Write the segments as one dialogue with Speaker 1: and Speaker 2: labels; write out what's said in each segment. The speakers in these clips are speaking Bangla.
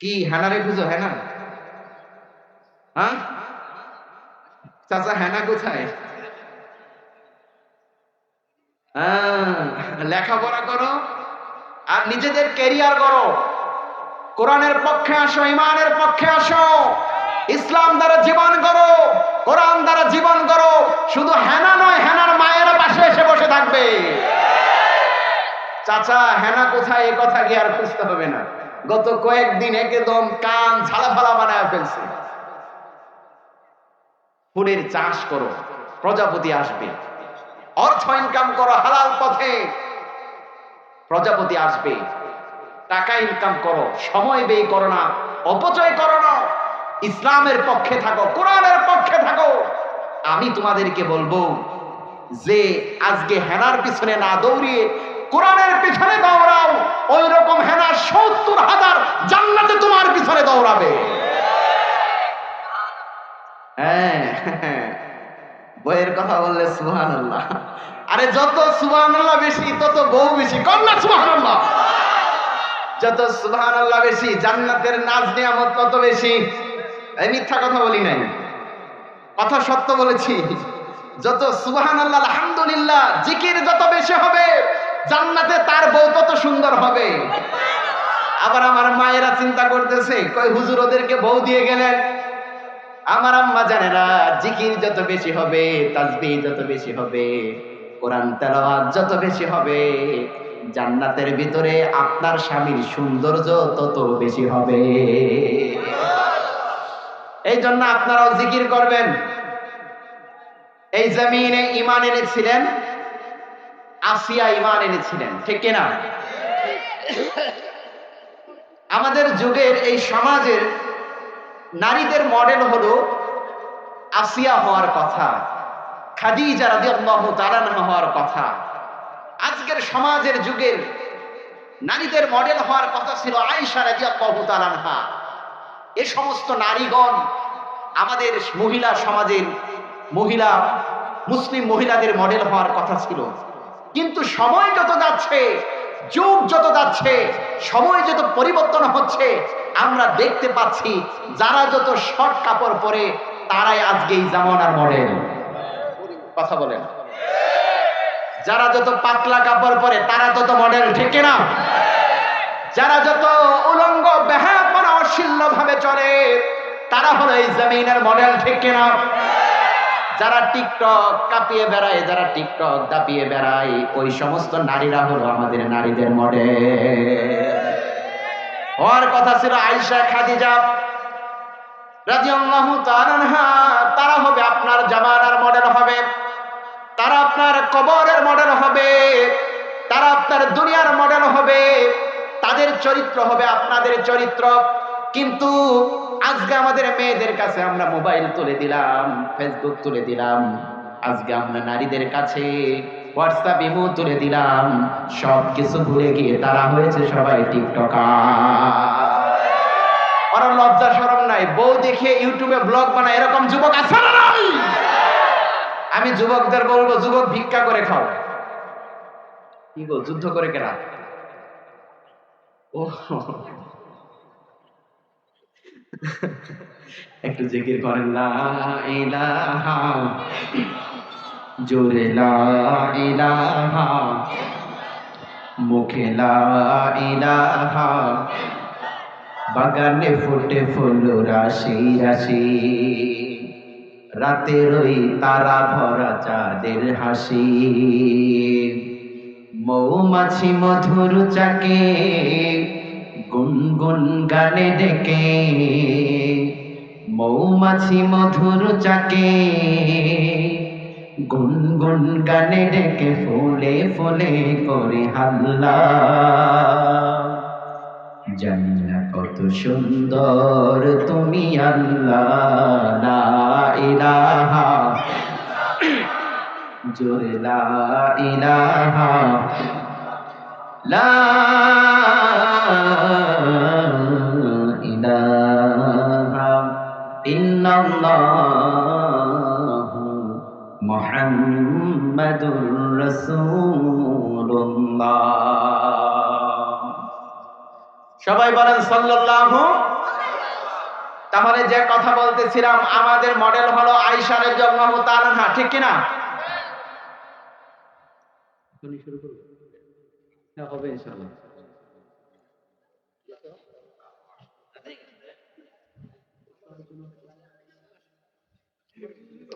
Speaker 1: কি, হেনারে খুঁজো, হেনা? হ্যাঁ? চাচা, হেনা কোথায়? লেখাপড়া করো আর নিজেদের ক্যারিয়ার করো কোরআনের পক্ষে আসো ইমানের পক্ষে আসো। ইসলাম দ্বারা জীবন করো কোরআন দ্বারা জীবন করো শুধু হেনা নয়, হেনার মায়ের পাশে এসে বসে থাকবে। চাচা, হেনা কোথায়? এ কথা কি আর খুঁজতে হবে না। গত কয়েকদিন একদম কান ঝালা ফালা বানায় ফেলছে। ফুলের চাষ করো, প্রজাপতি আসবে। অর্থ ইনকাম করো, হালাল পথে। প্রজাপতি আসবে। টাকা ইনকাম করো, সময় ব্যয় করো না, অপচয় করো না। ইসলামের পক্ষে থাকো, কোরআনের পক্ষে থাকো। আমি তোমাদেরকে বলব, যে আজকে হেনার পিছনে না দৌড়িয়ে কোরআনের পিছনে দৌড়াও ওই রকম হেনা সত্তর হাজার জান্নাতে তোমার পিছনে দৌড়াবে। হ্যাঁ বইয়ের কথা বললে সুহান আরে যত সুহান বেশি তত বউ বেশি কন্যা সুহান যত সুহান বেশি জান্নাতের নাজ নিয়ামত তত বেশি। এই মিথ্যা কথা বলি নাই। কথা সত্য বলেছি। যত সুবহান আল্লাহ আলহামদুলিল্লাহ জিকির যত বেশি হবে জান্নাতে তার বউ তত সুন্দর হবে। আবার আমার মায়েরা চিন্তা করতেছে, কই হুজুর ওদেরকে বউ দিয়ে গেলেন? আমার আম্মা জানে না, জিকির যত বেশি হবে তাজবি যত বেশি হবে, কোরআন তেলাওয়াত যত বেশি হবে, জান্নাতের ভিতরে আপনার স্বামীর সৌন্দর্য তত বেশি হবে। এই জন্য আপনারাও জিকির করবেন। এই জমিনে ইমান এনেছিলেন আসিয়া ইমান এনেছিলেন, ঠিক কিনা? আমাদের যুগের এই সমাজের নারীদের মডেল হলো আসিয়া হওয়ার কথা, খাদিজা রাদিয়াল্লাহু তাআলা হওয়ার কথা। আজকের সমাজের যুগের নারীদের মডেল হওয়ার কথা ছিল আয়েশা রাদিয়াল্লাহু তাআলা এ সমস্ত নারীগণ আমাদের মহিলা সমাজের মহিলা, মুসলিম মহিলাদের মডেল হওয়ার কথা ছিল। কিন্তু সময় যত যাচ্ছে, যুগ যত যাচ্ছে, সময় যত পরিবর্তন হচ্ছে, আমরা দেখতে পাচ্ছি যারা যত শর্ট কাপড় পরে, তারাই আজকে এই জামানার মডেল। কথা বলেন। যারা যত পাতলা কাপড় পরে, তারা তত মডেল, ঠিক না যারা যত উলঙ্গ বেহাপনা অশ্লীল ভাবে চলে, তারা হলো এই জমিনের মডেল, ঠিক কিনা? যারা টিকটক কাঁপিয়ে বেড়ায়, যারা টিকটক দাপিয়ে বেড়ায়, ওই সমস্ত নারীরা হলো আমাদের নারীদের মডেল। হওয়ার কথা ছিল আয়েশা, খাদিজা রাদিয়াল্লাহু তাআলা তারা হবে আপনার জামানার মডেল হবে, তারা আপনার কবরের মডেল হবে, তারা আপনার দুনিয়ার মডেল হবে, তাদের চরিত্র হবে আপনাদের চরিত্র। কিন্তু আজকে আমাদের মেয়েদের কাছে আমরা মোবাইল তুলে দিলাম ফেসবুক তুলে দিলাম, আজকে আমরা নারীদের কাছে হোয়াটসঅ্যাপ ইমো তুলে দিলাম সব কিছু ভুলে গিয়ে তারা হয়েছে সবাই টিকটকার। ওরা লজ্জা সরম নাই, বউ দেখে ইউটিউবে ব্লগ বানায়, এরকম যুবক আছে না আমি যুবকদের বলব, যুবক ভিক্ষা করে খাও। কি গো, যুদ্ধ করে কেনা? ও একটু জিকির করেন, লা ইলাহা জোরে, লা ইলাহা মুখে, লা ইলাহা বাগানে ফুটে ফুল, রাশি রাশি রাতের ওই তারা ভরা চাঁদের হাসি মৌমাছি মধুর চাকে গুনগুন গানে ডেকে, মৌমাছি মধুর চাকে। গুনগুন গানে ডেকে, ফুলে ফুলে করে হাল্লা। জানি না কত সুন্দর তুমি আল্লাহ, লা জোরে লা ইলাহা। লা মুহাম্মাদুর রাসূলুল্লাহ। সবাই বলেন সাল্লাল্লাহু তাহলে যে কথা বলতেছিলাম, আমাদের মডেল হলো রাদিয়াল্লাহু তাআলা আনহা, ঠিক কি না শুরু করব হ্যাঁ হবে ইনশাআল্লাহ।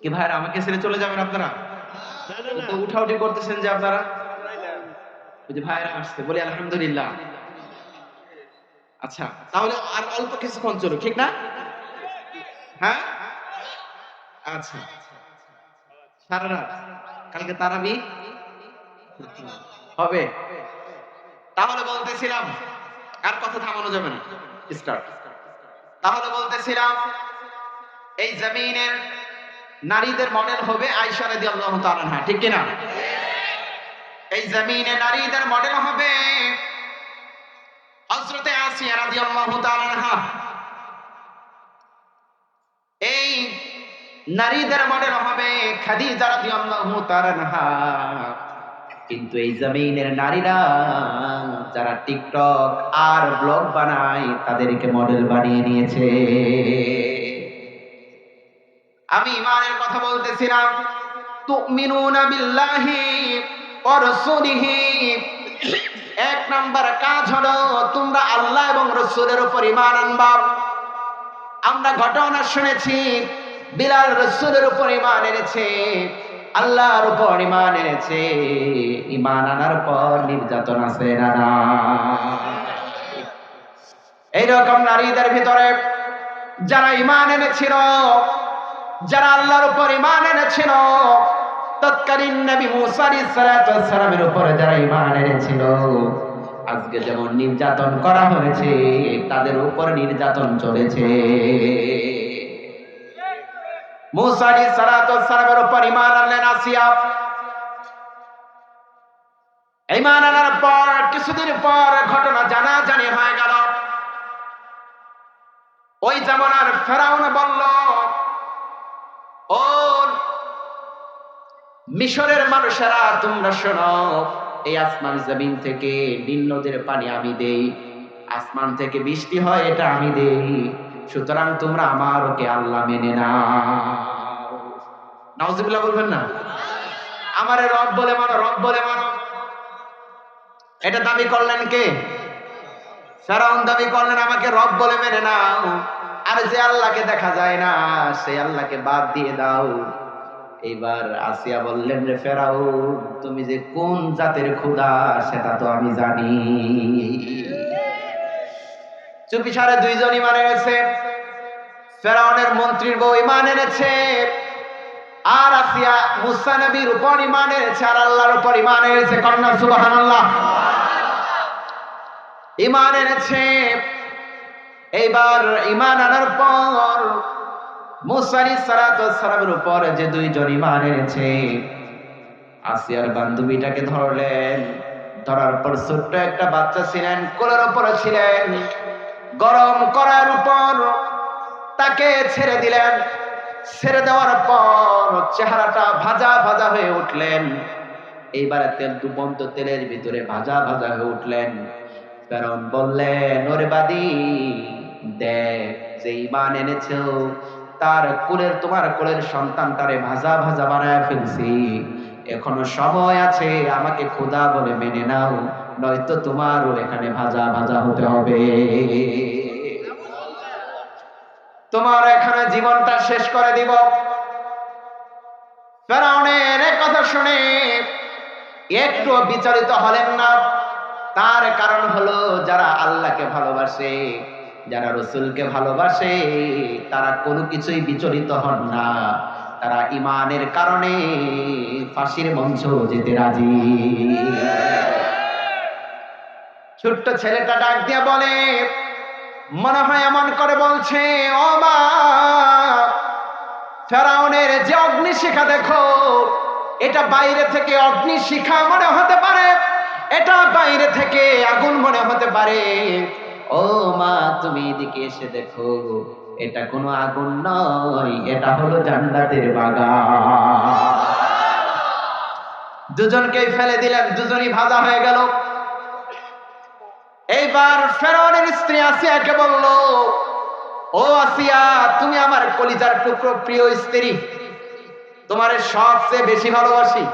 Speaker 1: কি ভাইরা আমাকে ছেড়ে চলে যাবেন আপনারা? তো উঠাউঠি করতেছেন যে আপনারা? ভাইরা আসছে বলি আলহামদুলিল্লাহ। আচ্ছা তাহলে আর অল্প কিছুক্ষণ চলো ঠিক না? হ্যাঁ? আচ্ছা। সারা রাত। কালকে তারাবি? হবে। তাহলে বলতেছিলাম আর কথা থামানো যাবে না। স্টার্ট তাহলে বলতেছিলাম এই জমিনের নারীদের মডেল হবে রাদিয়াল্লাহু তাআলা আনহা, ঠিক কিনা? এই জমিনে নারীদের মডেল হবে হযরতে আসিয়া এই নারীদের মডেল হবে কিন্তু এই জমিনের নারীরা যারা টিকটক আর ব্লগ বানায়, তাদেরকে মডেল বানিয়ে নিয়েছে। আমি ইমানের কথা বলতেছিলাম। তুমিনুনা বিল্লাহি ওয়া রাসূলিহি। এক নাম্বার কাজ হলো তোমরা আল্লাহ এবং রাসূলের উপর ঈমান আনবা। আমরা ঘটনা শুনেছি, বিলাল রাসূলের উপর ঈমান এনেছে, আল্লাহর উপর ঈমান এনেছে। ঈমান আনার পর নির্যাতন আছে না? এইরকম নারীদের ভিতরে যারা ঈমান এনেছিল যারা আল্লাহর উপর ঈমান এনেছিল, তৎকালীন নবী মুসা আলাইহিস সালামের উপরে যারা ঈমান এনেছিল, আজকে যেমন নির্যাতন করা হয়েছে, তাদের উপর নির্যাতন চলেছে। মুসা আলাইহিস সালামের উপর ঈমান আনলেন আসিয়া ঈমান আনার পর, কিছুদিন পর ঘটনা জানা জানি হয়ে গেল। ওই জামানার ফেরাউন বলল ও মিশরের মানুষেরা, তোমরা শোনো, এই আসমান জমিন থেকে পানি আমি দেই। আসমান থেকে বৃষ্টি হয়, এটা আমি দেই। সুতরাং তোমরা আমার ওকে আল্লাহ মেনে নাউজুবিল্লাহ বলবেন না? আমারে রব বলে মানো, রব বলে মানো। এটা দাবি করলেন কে? ফেরাউন দাবি করলেন, আমাকে রব বলে মেনে নাও। আর যে আল্লাহকে দেখা যায় না, সেই আল্লাহকে বাদ দিয়ে দাও। এইবার আসিয়া বললেন রে ফেরাও তুমি যে কোন জাতের খোদা সেটা তো আমি জানি। চুপি সারে দুইজন ইমান এনেছে, ফেরাউনের মন্ত্রীর বউ ইমান এনেছে, আর আসিয়া মুসা নবীর উপর ইমান এনেছে, আর আল্লাহর উপর ইমান এনেছে। কন্যা আল্লাহ ইমান এনেছে। এইবার ইমান আনার পর মুসারি সালামের উপর যে দুইজন ইমান এনেছে, আসিয়ার বান্ধবীটাকে ধরলেন। ধরার পর ছোট্ট একটা বাচ্চা ছিলেন, কোলের উপরে ছিলেন। গরম করার উপর তাকে ছেড়ে দিলেন। ছেড়ে দেওয়ার পর চেহারাটা ভাজা ভাজা হয়ে উঠলেন। এইবারে তেল ডুবন্ত তেলের ভিতরে ভাজা ভাজা হয়ে উঠলেন। কারণ বললেন, ওরে বাদি যে ইমান তার তোমার ভাজা ভাজা বানায় ফেলছি। এখনও সময় আছে, আমাকে খোদা বলে মেনে নাও, নয়তো তোমারও এখানে ভাজা ভাজা হতে হবে। তোমার এখানে জীবনটা শেষ করে দিব। ফেরাউনের কথা শুনে একটু বিচারিত হলেন না। তার কারণ হলো যারা আল্লাহকে ভালোবাসে। যারা রসুলকে ভালোবাসে, তারা কোনো কিছুই বিচলিত হন না। তারা ইমানের কারণে ফাঁসির মঞ্চ যেতে রাজি। ছোট্ট ছেলেটা ডাক দিয়ে বলে, মনে হয় এমন করে বলছে, ও মা, ফেরাউনের যে অগ্নিশিখা দেখো, এটা বাইরে থেকে অগ্নিশিখা মনে হতে পারে, এটা বাইরে থেকে আগুন মনে হতে পারে। ও মা, তুমি এদিকে এসে দেখো, এটা কোনো আগুন নয়, এটা হলো জান্নাতের বাগান। দুজনকেই ফেলে দিলেন, দুজনই ভাজা হয়ে গেল। এইবার ফেরাউনের স্ত্রী আসিয়াকে বলল, ও আসিয়া, তুমি আমার কলিজার টুকরো প্রিয় স্ত্রী, তোমার সবচেয়ে বেশি ভালোবাসি।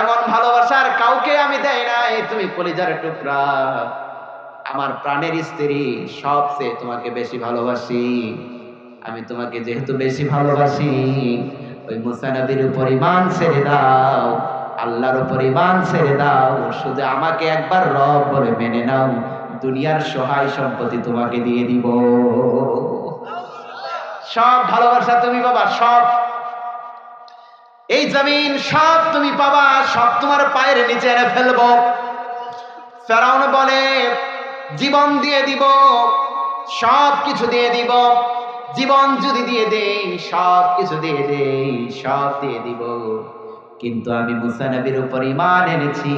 Speaker 1: এমন ভালোবাসার কাউকে আমি দেই নাই, তুমি কলিজার টুকরা। আমার প্রাণের স্ত্রী সবচেয়ে তোমাকে বেশি ভালোবাসি। আমি তোমাকে যেহেতু বেশি ভালোবাসি, ওই মুসানবীর উপর ইমান ছেড়ে দাও, আল্লাহর উপর ইমান ছেড়ে দাও, শুধু আমাকে একবার রব বলে মেনে নাও, দুনিয়ার সহায় সম্পত্তি তোমাকে দিয়ে দিব। সব ভালোবাসা তুমি বাবা সব। এই জমিন সব তুমি পাবা, সব তোমার পায়ের নিচে এনে ফেলব। ফেরাউন বলে জীবন দিয়ে দিব, সব কিছু দিয়ে দিব। জীবন যদি দিয়ে দেই, সব কিছু দিয়ে দেই, সব দিয়ে দিব। কিন্তু আমি মুসা নবীর উপর ইমান এনেছি,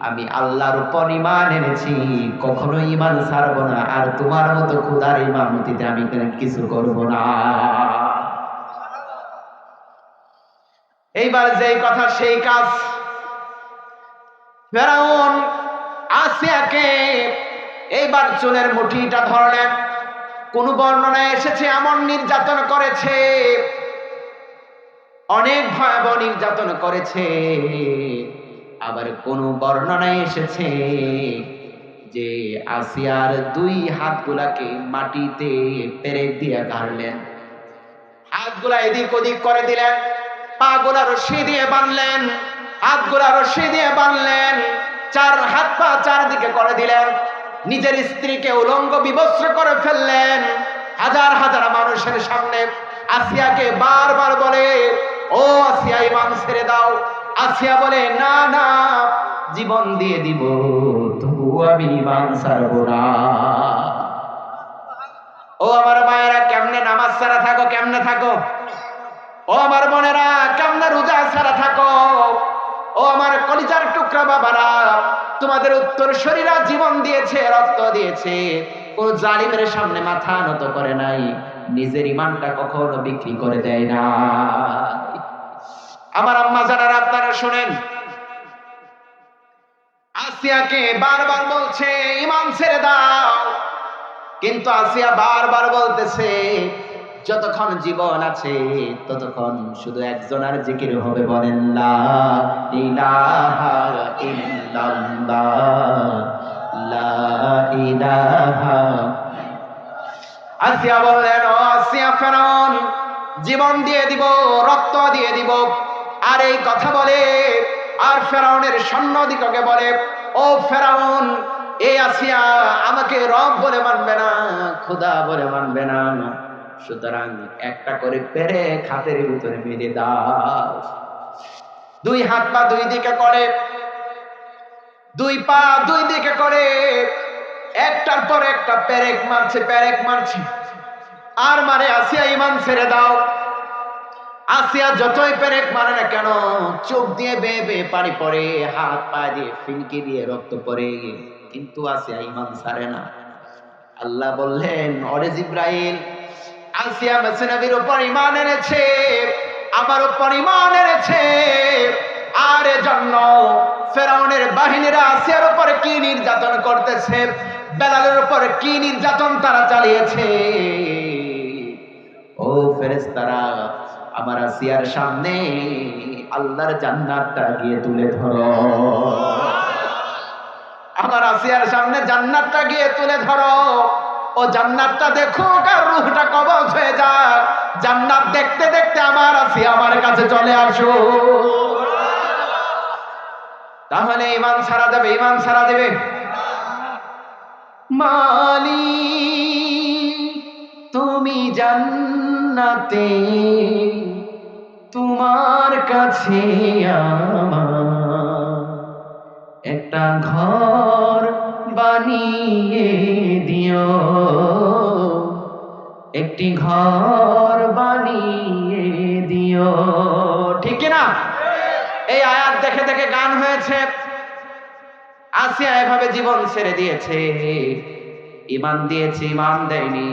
Speaker 1: আমি আল্লাহর উপর ইমান এনেছি, কখনো ইমান ছাড়বো না, আর তোমার মতো খুদার ইমামতিতে আমি কিছু করব না। এইবার যেই কথা, সেই কাজ। ফেরাউন আসিয়াকে এইবার চুলের মুঠিটা ধরলেন। কোন বর্ণনায় এসেছে, এমন নির্যাতন করেছে। অনেক ভয়াবহ নির্যাতন করেছে। আবার কোন বর্ণনায় এসেছে যে আসিয়ার দুই হাতগুলাকে মাটিতে পেরেক দিয়ে গাড়লেন। হাতগুলা এদিক ওদিক করে দিলেন, পাগুলা রশি দিয়ে বানলেন হাতগুলা রশি দিয়ে বানলেন চার হাত পা চারদিকে করে দিলেন। নিজের স্ত্রীকে উলঙ্গ বিবস্ত্র করে ফেললেন। হাজার হাজার মানুষের সামনে আসিয়াকে বারবার বলে, ও আসিয়া ইমান ছেড়ে দাও। আসিয়া বলে, না না, জীবন দিয়ে দিব, তবু আমি ইমান ছাড়বো না। ও আমার মায়েরা, কেমনে নামাজ ছাড়া থাকো, কেমনে থাকো? ও আমার বোনেরা, কেমনে রোজা ছাড়া থাকো? ও আমার টুকরা বাবারা, তোমাদের উত্তর শরীরা জীবন দিয়েছে, রক্ত দিয়েছে। কোন জালিমের সামনে মাথা নত করে নাই। নিজের ইমানটা কখনো বিক্রি করে দেয় না আমার আম্মা জানারা আপনারা শুনেন। আসিয়াকে বারবার বলছে, ইমান ছেড়ে দাও। কিন্তু আসিয়া বারবার বলতেছে যতক্ষণ জীবন আছে, ততক্ষণ শুধু একজন আর জিকির হবে বলেন আসিয়া বললেন আসিয়া ফেরাউন, জীবন দিয়ে দিব, রক্ত দিয়ে দিব, আর এই কথা বলে, আর ফেরাউনের সৈন্য দিককে বলে, ও ফেরাউন, এ আসিয়া আমাকে রব বলে মানবে না, খোদা বলে মানবে না। সুতরাং একটা করে পেরে খাতের ভিতরে মেরে দাও। দুই হাত পা দুই দিকে করে, দুই পা দুই দিকে করে, একটার পর একটা পেরেক মারছে পেরেক মারছে। আর মারে আসিয়া ইমান ছেড়ে দাও। আসিয়া যতই পেরেক মারে না কেন, চোখ দিয়ে বেয়ে বেয়ে পানি পড়ে, হাত পা দিয়ে ফিনকি দিয়ে রক্ত পড়ে, কিন্তু আসিয়া ইমান ছাড়ে না। আল্লাহ বললেন, অরে জিব্রাইল আসিয়া এনেছে, আমার উপর এনেছে। আর এজন্য ফেরাউনের বাহিনীরা আসিয়ার উপর কি নির্যাতন করতেছে, বেলালের উপর কি নির্যাতন তারা চালিয়েছে? ও ফেরেশতারা, আমার আসিয়ার সামনে আল্লাহর জান্নাতটা গিয়ে তুলে ধরো। আমার আসিয়ার সামনে জান্নাতটা গিয়ে তুলে ধরো। ও জান্নাতটা দেখো আর রুহটা কবজ হয়ে যাক? জান্নাত দেখতে দেখতে আমার আসিয়া আমার কাছে চলে আসো। তাহলে ইমান ছাড়া যাবে ইমান ছাড়া দেবে। মালি তুমি জান্নাতে, তোমার কাছে আমার একটা ঘর বানিয়ে দিও একটি ঘর বানিয়ে দিও। ঠিক না এই আয়াত দেখে দেখে গান হয়েছে। আসিয়া এভাবে জীবন ছেড়ে দিয়েছে। ইমান দিয়েছে ইমান দেয়নি।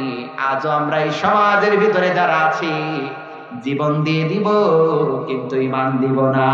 Speaker 1: আজও আমরা এই সমাজের ভিতরে যারা আছি, জীবন দিয়ে দিব, কিন্তু ইমান দিব না।